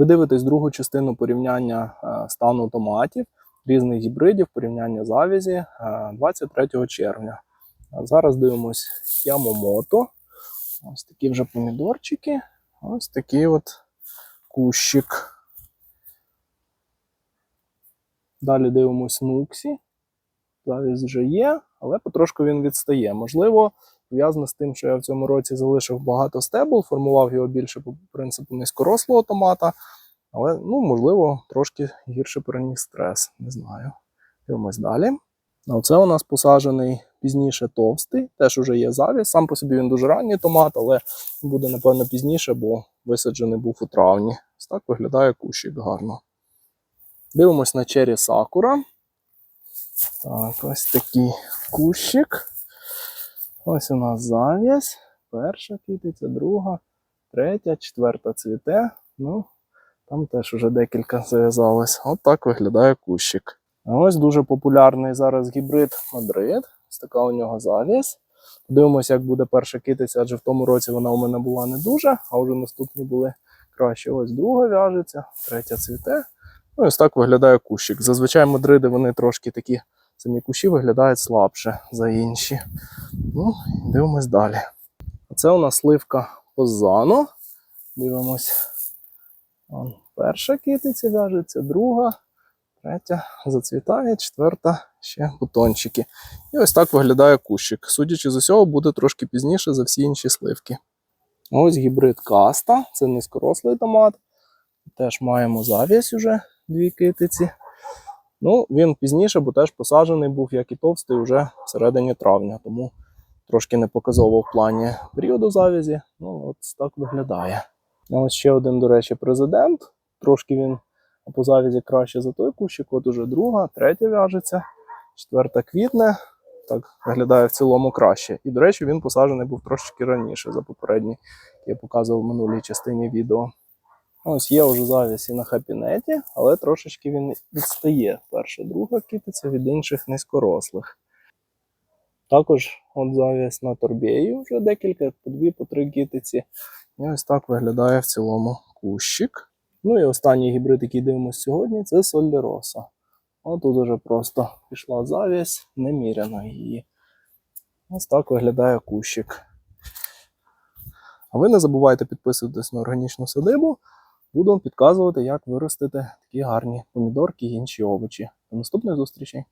Ви дивитесь другу частину порівняння е, стану томатів, різних гібридів, порівняння завязі е, 23 червня. А зараз дивимось Ямомото. Ось такі вже помідорчики. Ось такий от кущик. Далі дивимось Нуксі. Завість вже є, але потрошку він відстає. Можливо, пов'язано з тим, що я в цьому році залишив багато стебл, формував його більше по принципу низькорослого томата. Але, ну, можливо, трошки гірше переніс стрес. Не знаю. Дивимось далі. А Оце у нас посаджений пізніше товстий, теж уже є завіс. Сам по собі він дуже ранній томат, але буде, напевно, пізніше, бо висаджений був у травні. Ось так виглядає кущик гарно. Дивимось на чері сакура. Так, ось такий кущик. Ось у нас зав'язь. Перша квітиця, друга, третя, четверта цвіте. Ну, там теж уже декілька зав'язалось. От так виглядає кущик. Ось дуже популярний зараз гібрид Мадрид. Ось така у нього зав'язь. Подивимося, як буде перша китиця, адже в тому році вона у мене була не дуже, а вже наступні були краще. Ось друга в'яжеться, третя цвіте. Ну, ось так виглядає кущик. Зазвичай мадриди вони трошки такі самі кущі виглядають слабше за інші. Ну, дивимось далі. Це у нас сливка Позано. Дивимось. Перша китиця в'яжеться, друга, третя зацвітає, четверта ще бутончики. І ось так виглядає кущик. Судячи з усього, буде трошки пізніше за всі інші сливки. Ось гібрид каста, це низькорослий томат. Теж маємо зав'язь уже дві китиці. Ну, він пізніше, бо теж посаджений був, як і товстий, вже всередині травня, тому трошки не показово в плані періоду завязі. Ну, от так виглядає. Ось ще один, до речі, президент. Трошки він по завязі краще за той кущик. От уже друга, третя в'яжеться, четверта квітне. Так виглядає в цілому краще. І, до речі, він посаджений був трошки раніше за попередній, який я показував в минулій частині відео. Ось є вже завіс і на хапінеті, але трошечки він відстає. Перша, друга китиця від інших низькорослих. Також от завіс на торбею вже декілька, по дві, по три китиці. І ось так виглядає в цілому кущик. Ну і останній гібрид, який дивимося сьогодні, це Сольдероса. От тут уже просто пішла завість, неміряно її. Ось так виглядає кущик. А ви не забувайте підписуватись на органічну садибу. Буду підказувати, як виростити такі гарні помідорки і інші овочі. До наступних зустрічей!